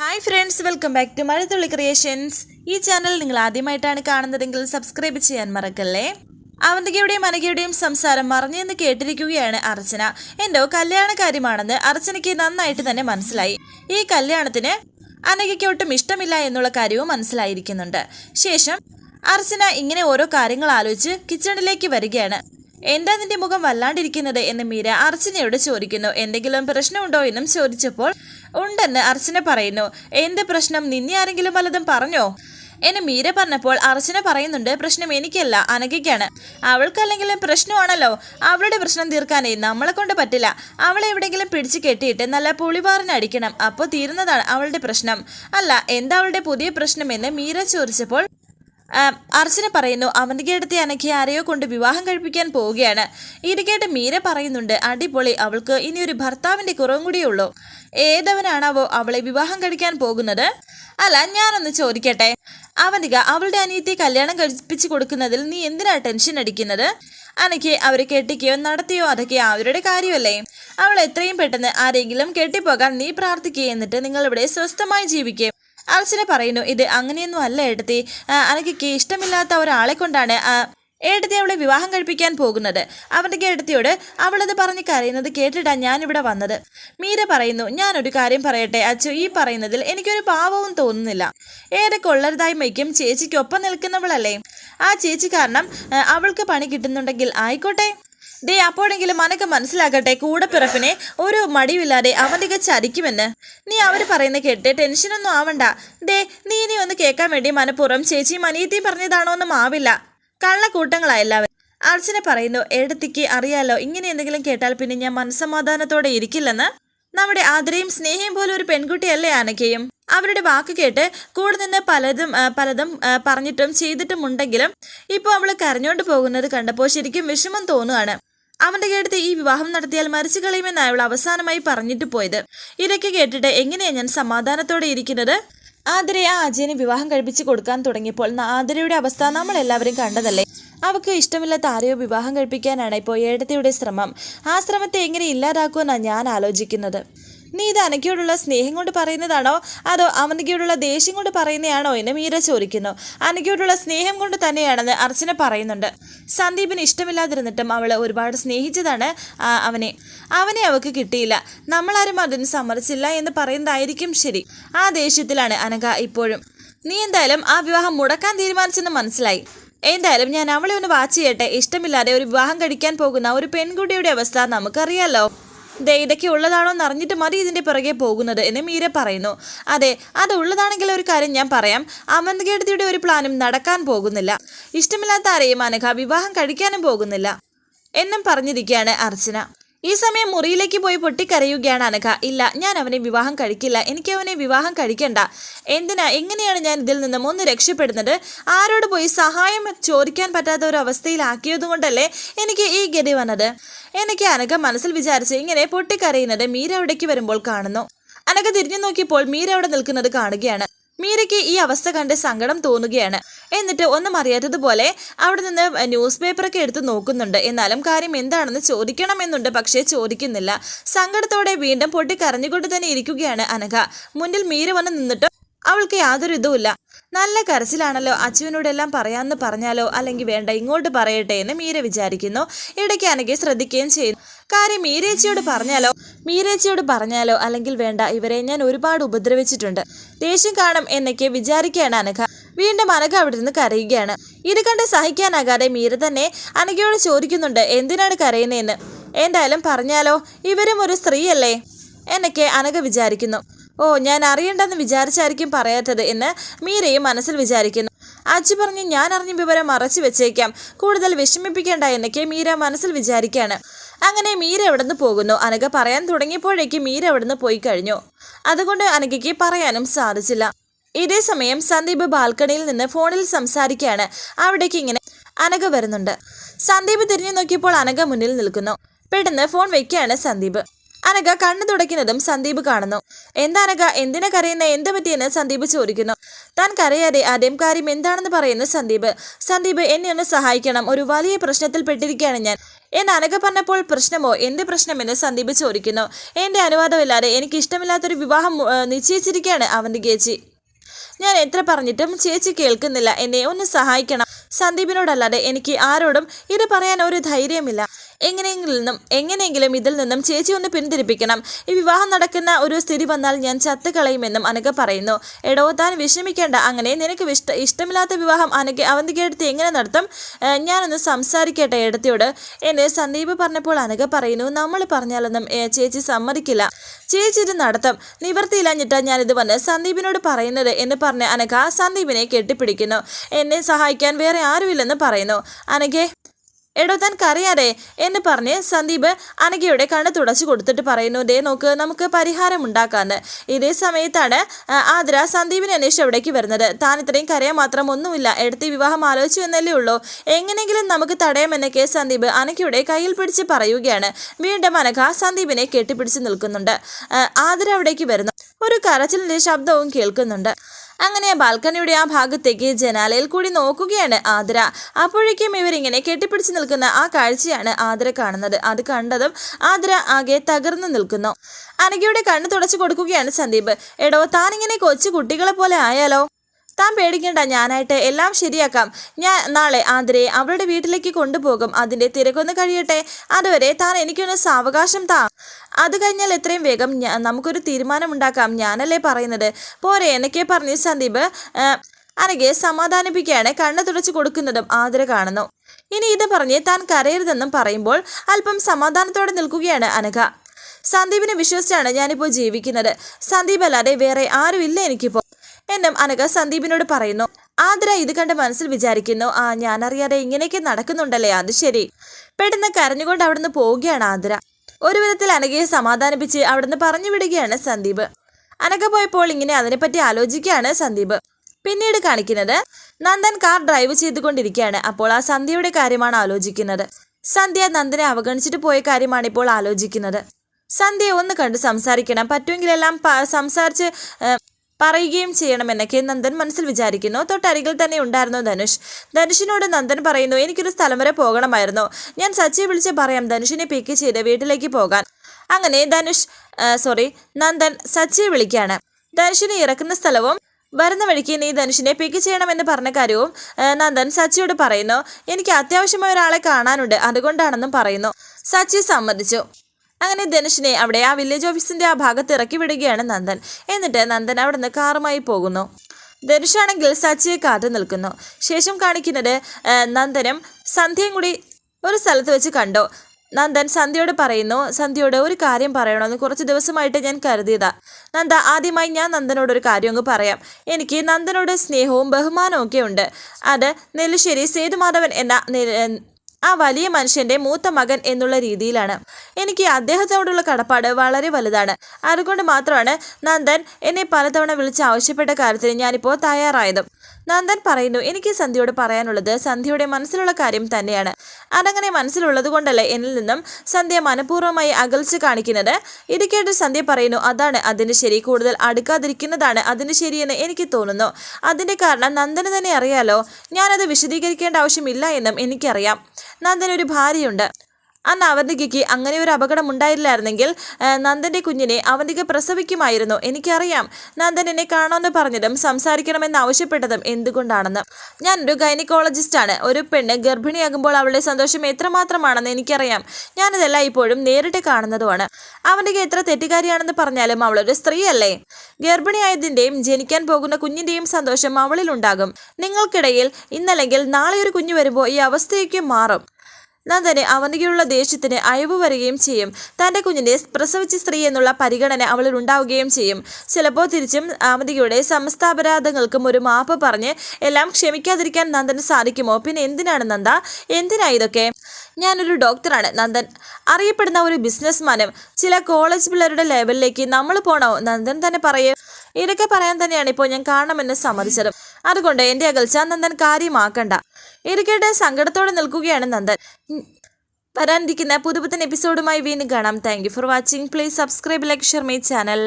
Hi friends welcome back to Mazhathulli creations ഈ channel നിങ്ങൾ ആദ്യമായിട്ടാണ് കാണുന്നതെങ്കിൽ സബ്സ്ക്രൈബ് ചെയ്യാൻ മറക്കല്ലേ? അവന്തികയുടെയും അനഘയുടെയും സംസാരം മറഞ്ഞെന്ന് കേട്ടിരിക്കുകയാണ് അർച്ചന. എന്തോ കല്യാണ കാര്യമാണെന്ന് അർച്ചനയ്ക്ക് നന്നായിട്ട് തന്നെ മനസ്സിലായി. ഈ കല്യാണത്തിന് അനഘയ്ക്ക് ഒട്ടും ഇഷ്ടമില്ല എന്നുള്ള കാര്യവും മനസ്സിലായിരിക്കുന്നുണ്ട്. ശേഷം അർച്ചന ഇങ്ങനെ ഓരോ കാര്യങ്ങൾ ആലോചിച്ച് കിച്ചണിലേക്ക് വരികയാണ്. എന്താ നിന്റെ മുഖം വല്ലാണ്ടിരിക്കുന്നത് എന്ന് മീര അർച്ചനയോട് ചോദിക്കുന്നു. എന്തെങ്കിലും പ്രശ്നമുണ്ടോ എന്നും ചോദിച്ചപ്പോൾ ഉണ്ടെന്ന് അർച്ചന പറയുന്നു. എന്ത് പ്രശ്നം? നിന്നെ ആരെങ്കിലും വല്ലതും പറഞ്ഞോ? എന്നെ മീര പറഞ്ഞപ്പോൾ അർച്ചന പറയുന്നുണ്ട് പ്രശ്നം എനിക്കല്ല അനഘയ്ക്കാണ്. അവൾക്കല്ലെങ്കിലും പ്രശ്നമാണല്ലോ. അവളുടെ പ്രശ്നം തീർക്കാനേ നമ്മളെ കൊണ്ട് പറ്റില്ല. അവളെ എവിടെയെങ്കിലും പിടിച്ച് കെട്ടിയിട്ട് നല്ല പുളിവാറിന് അടിക്കണം. അപ്പോൾ തീരുന്നതാണ് അവളുടെ പ്രശ്നം. അല്ല എന്താ അവളുടെ പുതിയ പ്രശ്നം എന്ന് മീര ചോദിച്ചപ്പോൾ അർച്ചന പറയുന്നു അവന്റെ അടുത്ത് അനഘയെ ആരെയോ കൊണ്ട് വിവാഹം കഴിപ്പിക്കാൻ പോവുകയാണ്. ഇത് കേട്ട് മീര പറയുന്നുണ്ട് അടിപൊളി അവൾക്ക് ഇനി ഒരു ഭർത്താവിന്റെ കുറവും കൂടിയേ ഉള്ളൂ. ഏതവനാണാവോ അവളെ വിവാഹം കഴിക്കാൻ പോകുന്നത്? അല്ല ഞാനൊന്ന് ചോദിക്കട്ടെ. അവന്തിക അവളുടെ അനിയത്തെ കല്യാണം കഴിപ്പിച്ചു കൊടുക്കുന്നതിൽ നീ എന്തിനാ ടെൻഷൻ അടിക്കുന്നത്? അനക്ക് അവരെ കെട്ടിക്കുകയോ നടത്തിയോ അതൊക്കെ അവരുടെ കാര്യമല്ലേ? അവൾ എത്രയും പെട്ടെന്ന് ആരെങ്കിലും കെട്ടിപ്പോകാൻ നീ പ്രാർത്ഥിക്കുക എന്നിട്ട് നിങ്ങളിവിടെ സ്വസ്ഥമായി ജീവിക്കുക അർച്ചന പറയുന്നു ഇത് അങ്ങനെയൊന്നും അല്ല എടുത്തി അനക്ക് ഇഷ്ടമില്ലാത്ത ഒരാളെ കൊണ്ടാണ് ഏട്ടത്തി അവളെ വിവാഹം കഴിപ്പിക്കാൻ പോകുന്നത്. അവന്റെ ഏട്ടത്തിയോട് അവളത് പറഞ്ഞ് കരയുന്നത് കേട്ടിട്ടാണ് ഞാനിവിടെ വന്നത്. മീര പറയുന്നു ഞാനൊരു കാര്യം പറയട്ടെ അച്ചു ഈ പറയുന്നതിൽ എനിക്കൊരു പാവവും തോന്നുന്നില്ല. ഏറെ കൊള്ളരുതായ്മയ്ക്കും ചേച്ചിക്കൊപ്പം നിൽക്കുന്നവളല്ലേ. ആ ചേച്ചി കാരണം അവൾക്ക് പണി കിട്ടുന്നുണ്ടെങ്കിൽ ആയിക്കോട്ടെ. ദേ അപ്പോഴെങ്കിലും മനക്ക് മനസ്സിലാക്കട്ടെ കൂടപ്പിറപ്പിനെ ഒരു മടിയുമില്ലാതെ അവന്റെ ചതിക്കുമെന്ന്. നീ അവർ പറയുന്ന കേട്ട് ടെൻഷനൊന്നും ആവണ്ട. ഡേ നീ ഇനി ഒന്ന് കേൾക്കാൻ വേണ്ടി മനഃപൂർവം ചേച്ചി അനിയത്തിയും പറഞ്ഞതാണോ ഒന്നും ആവില്ല. കള്ളക്കൂട്ടങ്ങളാ എല്ലാവരും. അർച്ചന പറയുന്നു എടത്തിക്ക് അറിയാലോ ഇങ്ങനെ എന്തെങ്കിലും കേട്ടാൽ പിന്നെ ഞാൻ മനസ്സമാധാനത്തോടെ ഇരിക്കില്ലെന്ന്? നമ്മുടെ ആദരയും സ്നേഹയും പോലെ ഒരു പെൺകുട്ടിയല്ലേ അനക്കയും അവരുടെ വാക്ക് കേട്ട് കൂടെ നിന്ന് പലതും പലതും പറഞ്ഞിട്ടും ചെയ്തിട്ടും ഉണ്ടെങ്കിലും ഇപ്പോൾ അവൾ കരഞ്ഞുകൊണ്ട് പോകുന്നത് കണ്ടപ്പോൾ ശരിക്കും വിഷമം തോന്നുകയാണ് അവന്റെ കേട്ടത്ത് ഈ വിവാഹം നടത്തിയാൽ മരിച്ചു കളയുമെന്ന് അയാൾ അവസാനമായി പറഞ്ഞിട്ട് പോയത്. ഇതൊക്കെ കേട്ടിട്ട് എങ്ങനെയാ ഞാൻ സമാധാനത്തോടെ ഇരിക്കുന്നത്? ആതിരെ ആ അജയനെ വിവാഹം കഴിപ്പിച്ച് കൊടുക്കാൻ തുടങ്ങിയപ്പോൾ ആതിരയുടെ അവസ്ഥ നമ്മൾ എല്ലാവരും കണ്ടതല്ലേ? അവൾക്ക് ഇഷ്ടമില്ലാത്ത ആരെയോ വിവാഹം കഴിപ്പിക്കാനാണ് ഇപ്പോൾ ഏടത്തിയുടെ ശ്രമം. ആ ശ്രമത്തെ എങ്ങനെ ഇല്ലാതാക്കുമെന്നാണ് ഞാൻ ആലോചിക്കുന്നത്. നീ ഇത് അനക്കയോടുള്ള സ്നേഹം കൊണ്ട് പറയുന്നതാണോ? അതോ അവനക്കയോടുള്ള ദേഷ്യം കൊണ്ട് പറയുന്നതാണോ എന്ന് മീര ചോദിക്കുന്നു. അനക്കയോടുള്ള സ്നേഹം കൊണ്ട് തന്നെയാണെന്ന് അർച്ചന പറയുന്നുണ്ട്. സന്ദീപിന് ഇഷ്ടമില്ലാതിരുന്നിട്ടും അവൾ ഒരുപാട് സ്നേഹിച്ചതാണ് അവനെ. അവനെ അവൾക്ക് കിട്ടിയില്ല. നമ്മളാരും അതിന് സമ്മതിച്ചില്ല എന്ന് പറയുന്നതായിരിക്കും ശരി. ആ ദേഷ്യത്തിലാണ് അനക ഇപ്പോഴും. നീ എന്തായാലും ആ വിവാഹം മുടക്കാൻ തീരുമാനിച്ചെന്ന് മനസ്സിലായി. എന്തായാലും ഞാൻ അവളെ ഒന്ന് വാച്ച് ചെയ്യട്ടെ. ഇഷ്ടമില്ലാതെ ഒരു വിവാഹം കഴിക്കാൻ പോകുന്ന ഒരു പെൺകുട്ടിയുടെ അവസ്ഥ നമുക്കറിയാലോ. ദേ ഇതൊക്കെ ഉള്ളതാണോ എന്ന് അറിഞ്ഞിട്ട് മതി ഇതിന്റെ പിറകെ പോകുന്നത് എന്ന് മീര പറയുന്നു. അതെ അത് ഉള്ളതാണെങ്കിൽ ഒരു കാര്യം ഞാൻ പറയാം. അമന്തകേടത്തിയുടെ ഒരു പ്ലാനും നടക്കാൻ പോകുന്നില്ല. ഇഷ്ടമില്ലാത്ത ആരെയും അനഘ വിവാഹം കഴിക്കാനും പോകുന്നില്ല. എന്നും പറഞ്ഞിരിക്കുകയാണ് അർച്ചന. ഈ സമയം മുറിയിലേക്ക് പോയി പൊട്ടിക്കരയുകയാണ് അനഘ. ഇല്ല ഞാൻ അവനെ വിവാഹം കഴിക്കില്ല. എനിക്ക് അവനെ വിവാഹം കഴിക്കണ്ട. എന്തിനാ? എങ്ങനെയാണ് ഞാൻ ഇതിൽ നിന്നും ഒന്ന് രക്ഷപ്പെടുന്നത്? ആരോട് പോയി സഹായം ചോദിക്കാൻ പറ്റാത്ത ഒരു അവസ്ഥയിലാക്കിയതുകൊണ്ടല്ലേ എനിക്ക് ഈ ഗതി വന്നത്? എനിക്ക് അനഘ മനസ്സിൽ വിചാരിച്ച് ഇങ്ങനെ പൊട്ടിക്കരയുന്നത് മീര അവിടേക്ക് വരുമ്പോൾ കാണുന്നു. അനഘ തിരിഞ്ഞു നോക്കിയപ്പോൾ മീര അവിടെ നിൽക്കുന്നത് കാണുകയാണ്. മീരയ്ക്ക് ഈ അവസ്ഥ കണ്ട് സങ്കടം തോന്നുകയാണ്. എന്നിട്ട് ഒന്നും അറിയാത്തതുപോലെ അവിടെ നിന്ന് ന്യൂസ് പേപ്പറൊക്കെ എടുത്ത് നോക്കുന്നുണ്ട്. എന്നാലും കാര്യം എന്താണെന്ന് ചോദിക്കണമെന്നുണ്ട് പക്ഷേ ചോദിക്കുന്നില്ല. സങ്കടത്തോടെ വീണ്ടും പൊട്ടിക്കരഞ്ഞുകൊണ്ട് തന്നെ ഇരിക്കുകയാണ് അനഘ. മുന്നിൽ മീര വന്ന് നിന്നിട്ടും അവൾക്ക് യാതൊരു ഇതുമില്ല. നല്ല കരച്ചിലാണല്ലോ അച്ചുവിനോടെല്ലാം പറയാമെന്ന് പറഞ്ഞാലോ? അല്ലെങ്കിൽ വേണ്ട ഇങ്ങോട്ട് പറയട്ടെ എന്ന് മീര വിചാരിക്കുന്നു. ഇടയ്ക്കാണെങ്കിൽ ശ്രദ്ധിക്കുകയും ചെയ്യുന്നു. കാര്യം മീരേച്ചിയോട് പറഞ്ഞാലോ? മീരേച്ചിയോട് പറഞ്ഞാലോ? അല്ലെങ്കിൽ വേണ്ട ഇവരെ ഞാൻ ഒരുപാട് ഉപദ്രവിച്ചിട്ടുണ്ട്. ദേഷ്യം കാണും എന്നൊക്കെ വിചാരിക്കുകയാണ് അനഘ. വീണ്ടും അനഘ അവിടെ നിന്ന് കരയുകയാണ്. ഇത് കണ്ട് സഹിക്കാനാകാതെ മീര തന്നെ അനഘയോട് ചോദിക്കുന്നുണ്ട് എന്തിനാണ് കരയുന്നതെന്ന്? എന്തായാലും പറഞ്ഞാലോ? ഇവരും ഒരു സ്ത്രീയല്ലേ? എന്നൊക്കെ അനഘ വിചാരിക്കുന്നു. ഓ ഞാൻ അറിയണ്ടെന്ന് വിചാരിച്ചായിരിക്കും പറയാത്തത് എന്ന് മീരയും മനസ്സിൽ വിചാരിക്കുന്നു. അജി പറഞ്ഞ് ഞാൻ അറിഞ്ഞ വിവരം മറച്ചു വെച്ചേക്കാം. കൂടുതൽ വിഷമിപ്പിക്കേണ്ട എന്നൊക്കെ മീര മനസ്സിൽ വിചാരിക്കുകയാണ് അങ്ങനെ മീര എവിടുന്ന് പോകുന്നു? അനഘ പറയാൻ തുടങ്ങിയപ്പോഴേക്ക് മീര എവിടുന്ന് പോയി കഴിഞ്ഞു? അതുകൊണ്ട് അനഘയ്ക്ക് പറയാനും സാധിച്ചില്ല. ഇതേ സമയം സന്ദീപ് ബാൽക്കണിയിൽ നിന്ന് ഫോണിൽ സംസാരിക്കുകയാണ്. അവിടേക്ക് ഇങ്ങനെ അനഘ വരുന്നുണ്ട്. സന്ദീപ് തിരിഞ്ഞു നോക്കിയപ്പോൾ അനഘ മുന്നിൽ നിൽക്കുന്നു. പെട്ടെന്ന് ഫോൺ വെക്കുകയാണ് സന്ദീപ്. അനഘ കണ്ണു തുടയ്ക്കുന്നതും സന്ദീപ് കാണുന്നു. എന്താ അനഘ എന്തിനാ കരയുന്ന? എന്ത് പറ്റിയെന്ന്? സന്ദീപ് ചോദിക്കുന്നു. താൻ കരയാതെ ആദ്യം കാര്യം എന്താണെന്ന് പറയുന്നു സന്ദീപ്. സന്ദീപ് എന്നെ ഒന്ന് സഹായിക്കണം. ഒരു വലിയ പ്രശ്നത്തിൽ പെട്ടിരിക്കുകയാണ് ഞാൻ. എന്ന് അനഘ പറഞ്ഞപ്പോൾ പ്രശ്നമോ? എന്ത് പ്രശ്നമെന്ന്? സന്ദീപ് ചോദിക്കുന്നു. എന്റെ അനുവാദമില്ലാതെ എനിക്ക് ഇഷ്ടമില്ലാത്തൊരു വിവാഹം നിശ്ചയിച്ചിരിക്കുകയാണ് അവന്റെ ചേച്ചി. ഞാൻ എത്ര പറഞ്ഞിട്ടും ചേച്ചി കേൾക്കുന്നില്ല. എന്നെ ഒന്ന് സഹായിക്കണം. സന്ദീപിനോടല്ലാതെ എനിക്ക് ആരോടും ഇത് പറയാൻ ഒരു ധൈര്യമില്ല എങ്ങനെയെങ്കിലും നിന്നും എങ്ങനെയെങ്കിലും ഇതിൽ നിന്നും ചേച്ചി ഒന്ന് പിന്തിരിപ്പിക്കണം. ഈ വിവാഹം നടക്കുന്ന ഒരു സ്ഥിതി വന്നാൽ ഞാൻ ചത്തുകളയുമെന്നും അനക പറയുന്നു. എടോ താൻ വിഷമിക്കേണ്ട. അങ്ങനെ നിനക്ക് ഇഷ്ട ഇഷ്ടമില്ലാത്ത വിവാഹം അനക്ക് അവന്തികയെടുത്ത് എങ്ങനെ നടത്തും? ഞാനൊന്ന് സംസാരിക്കട്ടെ എടുത്തിയോട്? എന്നെ സന്ദീപ് പറഞ്ഞപ്പോൾ അനക പറയുന്നു നമ്മൾ പറഞ്ഞാലൊന്നും ചേച്ചി സമ്മതിക്കില്ല. ചേച്ചി ഇത് നടത്തും. നിവർത്തിയില്ലാഞ്ഞിട്ടാ ഞാനിത് വന്ന് സന്ദീപിനോട് പറയുന്നത് എന്ന് പറഞ്ഞ് അനക സന്ദീപിനെ കെട്ടിപ്പിടിക്കുന്നു. എന്നെ സഹായിക്കാൻ വേറെ ആരുമില്ലെന്ന് പറയുന്നു. അനകെ എടോ താൻ കരയാതെ. എന്ന് പറഞ്ഞ് സന്ദീപ് അനഘയുടെ കണ്ണ് തുടച്ചു കൊടുത്തിട്ട് പറയുന്നു ദേ നോക്ക് നമുക്ക് പരിഹാരം ഉണ്ടാക്കാന്ന്. ഇതേ സമയത്താണ് ആതിര സന്ദീപിനെ അന്വേഷിച്ച് അവിടേക്ക് വരുന്നത്. താൻ ഇത്രയും കരയാൻ മാത്രം ഒന്നുമില്ല. എടുത്ത് വിവാഹം ആലോചിച്ചു എന്നല്ലേ ഉള്ളൂ. എങ്ങനെയെങ്കിലും നമുക്ക് തടയാമെന്നൊക്കെ സന്ദീപ് അനഘയുടെ കയ്യിൽ പിടിച്ച് പറയുകയാണ്. വീണ്ടും അനഘ സന്ദീപിനെ കെട്ടിപ്പിടിച്ച് നിൽക്കുന്നുണ്ട്. ആതിര അവിടേക്ക് വരുന്നു. ഒരു കരച്ചിലിന്റെ ശബ്ദവും കേൾക്കുന്നുണ്ട്. അങ്ങനെ ബാൽക്കണിയുടെ ആ ഭാഗത്തേക്ക് ജനാലയിൽ കൂടി നോക്കുകയാണ് ആതിര. അപ്പോഴേക്കും ഇവരിങ്ങനെ കെട്ടിപ്പിടിച്ച് നിൽക്കുന്ന ആ കാഴ്ചയാണ് ആതിര കാണുന്നത്. അത് കണ്ടതും ആതിര ആകെ തകർന്നു നിൽക്കുന്നു. അനഘയുടെ കണ്ണ് തുടച്ചു കൊടുക്കുകയാണ് സന്ദീപ്. എടോ താനിങ്ങനെ കൊച്ചു കുട്ടികളെ പോലെ ആയാലോ? താൻ പേടിക്കണ്ട ഞാനായിട്ട് എല്ലാം ശരിയാക്കാം. ഞാൻ നാളെ ആതിരയെ അവളുടെ വീട്ടിലേക്ക് കൊണ്ടുപോകും. അതിന്റെ തിരക്കൊന്ന് കഴിയട്ടെ. അതുവരെ താൻ എനിക്കൊന്ന് സാവകാശം താ. അത് കഴിഞ്ഞാൽ എത്രയും വേഗം നമുക്കൊരു തീരുമാനമുണ്ടാക്കാം. ഞാനല്ലേ പറയുന്നത്? പോരെ എന്നൊക്കെ പറഞ്ഞ് സന്ദീപ് അനഘയെ സമാധാനിപ്പിക്കുകയാണ്. കണ്ണു തുടച്ചു കൊടുക്കുന്നതും ആതിര കാണുന്നു. ഇനി ഇത് പറഞ്ഞ് താൻ കരയരുതെന്നും പറയുമ്പോൾ അല്പം സമാധാനത്തോടെ നിൽക്കുകയാണ് അനഘ. സന്ദീപിനെ വിശ്വസിച്ചാണ് ഞാനിപ്പോൾ ജീവിക്കുന്നത്. സന്ദീപ് അല്ലാതെ വേറെ ആരുമില്ല എനിക്കിപ്പോൾ എന്നും അനഘ സന്ദീപിനോട് പറയുന്നു. ആതിര ഇത് കണ്ട് മനസ്സിൽ വിചാരിക്കുന്നു ആ ഞാനറിയാതെ ഇങ്ങനെയൊക്കെ നടക്കുന്നുണ്ടല്ലേ അത് ശരി. പെട്ടെന്ന് കരഞ്ഞുകൊണ്ട് അവിടുന്ന് പോവുകയാണ് ആതിര. ഒരു വിധത്തിൽ അനഘയെ സമാധാനിപ്പിച്ച് അവിടുന്ന് പറഞ്ഞു വിടുകയാണ് സന്ദീപ്. അനഘ പോയപ്പോൾ ഇങ്ങനെ അതിനെപ്പറ്റി ആലോചിക്കുകയാണ് സന്ദീപ്. പിന്നീട് കാണിക്കുന്നത് നന്ദൻ കാർ ഡ്രൈവ് ചെയ്തുകൊണ്ടിരിക്കുകയാണ് അപ്പോൾ ആ സന്ധ്യയുടെ കാര്യമാണ് ആലോചിക്കുന്നത്. സന്ധ്യ നന്ദനെ അവഗണിച്ചിട്ട് പോയ കാര്യമാണ് ഇപ്പോൾ ആലോചിക്കുന്നത്. സന്ധ്യ ഒന്ന് കണ്ട് സംസാരിക്കണം പറ്റുമെങ്കിലെല്ലാം സംസാരിച്ച് പറയുകയും ചെയ്യണമെന്നൊക്കെ നന്ദൻ മനസ്സിൽ വിചാരിക്കുന്നു. തൊട്ടരികിൽ തന്നെ ഉണ്ടായിരുന്നു ധനുഷ്. ധനുഷിനോട് നന്ദൻ പറയുന്നു എനിക്കൊരു സ്ഥലം വരെ പോകണമായിരുന്നു. ഞാൻ സച്ചിയെ വിളിച്ച് പറയാം ധനുഷിനെ പിക്ക് ചെയ്ത് വീട്ടിലേക്ക് പോകാൻ. അങ്ങനെ ധനുഷ് സോറി നന്ദൻ സച്ചിയെ വിളിക്കുകയാണ്. ധനുഷിനെ ഇറക്കുന്ന സ്ഥലവും വരുന്ന വഴിക്ക് നീ ധനുഷിനെ പിക്ക് ചെയ്യണമെന്ന് പറഞ്ഞ കാര്യവും നന്ദൻ സച്ചിയോട് പറയുന്നു. എനിക്ക് അത്യാവശ്യമായ ഒരാളെ കാണാനുണ്ട്. അതുകൊണ്ടാണെന്നും പറയുന്നു. സച്ചി സമ്മതിച്ചു. അങ്ങനെ ധനുഷിനെ അവിടെ ആ വില്ലേജ് ഓഫീസിന്റെ ആ ഭാഗത്ത് ഇറക്കി വിടുകയാണ് നന്ദൻ. എന്നിട്ട് നന്ദൻ അവിടുന്ന് കാറുമായി പോകുന്നു. ധനുഷാണെങ്കിൽ സച്ചിയെ കാത്തു നിൽക്കുന്നു. ശേഷം കാണിക്കുന്നത് നന്ദനം സന്ധ്യയും കൂടി ഒരു സ്ഥലത്ത് വെച്ച് കണ്ടു. നന്ദൻ സന്ധ്യയോട് പറയുന്നു സന്ധ്യയോട് ഒരു കാര്യം പറയണമെന്ന് കുറച്ച് ദിവസമായിട്ട് ഞാൻ കരുതിയതാ. നന്ദ ആദ്യമായി ഞാൻ നന്ദനോട് ഒരു കാര്യം അങ്ങ് പറയാം. എനിക്ക് നന്ദനോട് സ്നേഹവും ബഹുമാനവും ഒക്കെ ഉണ്ട്. അത് നെല്ലിശ്ശേരി സേതുമാധവൻ എന്ന ആ വലിയ മനുഷ്യന്റെ മൂത്ത മകൻ എന്നുള്ള രീതിയിലാണ്. എനിക്ക് അദ്ദേഹത്തോടുള്ള കടപ്പാട് വളരെ വലുതാണ്. അതുകൊണ്ട് മാത്രമാണ് നന്ദൻ എന്നെ പലതവണ വിളിച്ച് ആവശ്യപ്പെട്ട കാര്യത്തിന് ഞാനിപ്പോൾ തയ്യാറായതും. നന്ദൻ പറയുന്നു എനിക്ക് സന്ധ്യയോട് പറയാനുള്ളത് സന്ധ്യയുടെ മനസ്സിലുള്ള കാര്യം തന്നെയാണ്. അതങ്ങനെ മനസ്സിലുള്ളത് കൊണ്ടല്ലേ എന്നിൽ നിന്നും സന്ധ്യ മനഃപൂർവമായി അകൽച്ച് കാണിക്കുന്നത്? ഇത് കേട്ട് സന്ധ്യ പറയുന്നു അതാണ് അതിന് ശരി. കൂടുതൽ അടുക്കാതിരിക്കുന്നതാണ് അതിന് ശരിയെന്ന് എനിക്ക് തോന്നുന്നു. അതിന്റെ കാരണം നന്ദന് തന്നെ അറിയാലോ. ഞാനത് വിശദീകരിക്കേണ്ട ആവശ്യമില്ല എന്നും എനിക്കറിയാം. നന്ദന് ഒരു ഭാര്യയുണ്ട് അന്ന് അവന്തികയ്ക്ക് അങ്ങനെ ഒരു അപകടം ഉണ്ടായില്ലായിരുന്നെങ്കിൽ നന്ദന്റെ കുഞ്ഞിനെ അവന്തിക പ്രസവിക്കുമായിരുന്നു. എനിക്കറിയാം. നന്ദൻ എന്നെ കാണാമെന്ന് പറഞ്ഞതും സംസാരിക്കണമെന്ന് ആവശ്യപ്പെട്ടതും എന്തുകൊണ്ടാണെന്ന്. ഞാനൊരു ഗൈനക്കോളജിസ്റ്റാണ്. ഒരു പെണ്ണ് ഗർഭിണിയാകുമ്പോൾ അവളുടെ സന്തോഷം എത്രമാത്രമാണെന്ന് എനിക്കറിയാം. ഞാനിതെല്ലാം ഇപ്പോഴും നേരിട്ട് കാണുന്നതുമാണ്. അവന്തിക എത്ര തെറ്റുകാരിയാണെന്ന് പറഞ്ഞാലും അവളൊരു സ്ത്രീയല്ലേ. ഗർഭിണിയായതിന്റെയും ജനിക്കാൻ പോകുന്ന കുഞ്ഞിന്റെയും സന്തോഷം അവളിലുണ്ടാകും. നിങ്ങൾക്കിടയിൽ ഇന്നല്ലെങ്കിൽ നാളെ ഒരു കുഞ്ഞു വരുമ്പോൾ ഈ അവസ്ഥയൊക്കെ മാറും. നന്ദന് അവനികയുള്ള ദേഷ്യത്തിന് അയവ് വരികയും ചെയ്യും. തന്റെ കുഞ്ഞിനെ പ്രസവിച്ച സ്ത്രീ എന്നുള്ള പരിഗണന അവളിൽ ഉണ്ടാവുകയും ചെയ്യും. ചിലപ്പോൾ തിരിച്ചും അവനികയുടെ സമസ്ത അപരാധങ്ങൾക്കും ഒരു മാപ്പ് പറഞ്ഞ് എല്ലാം ക്ഷമിക്കാതിരിക്കാൻ നന്ദന് സാധിക്കുമോ? പിന്നെ എന്തിനാണ് നന്ദ? എന്തിനാ ഇതൊക്കെ? ഞാനൊരു ഡോക്ടറാണ് നന്ദൻ. അറിയപ്പെടുന്ന ഒരു ബിസിനസ്മാനും ചില കോളേജ് പിള്ളേരുടെ ലെവലിലേക്ക് നമ്മൾ പോണോ? നന്ദൻ തന്നെ പറയേ. ഇതൊക്കെ പറയാൻ തന്നെയാണ് ഇപ്പോൾ ഞാൻ കാണണമെന്ന് സമ്മതിച്ചത്. അതുകൊണ്ട് എന്റെ അകൽച്ച നന്ദൻ കാര്യമാക്കണ്ട. ഇരിക്കട്ടെ കേട്ട് സങ്കടത്തോടെ നിൽക്കുകയാണ് നന്ദൻ. വരാനിരിക്കുന്ന പുതുപുത്തൻ എപ്പിസോഡുമായി വീണ്ടും കാണാം. Thank for watching please subscribe like share my channel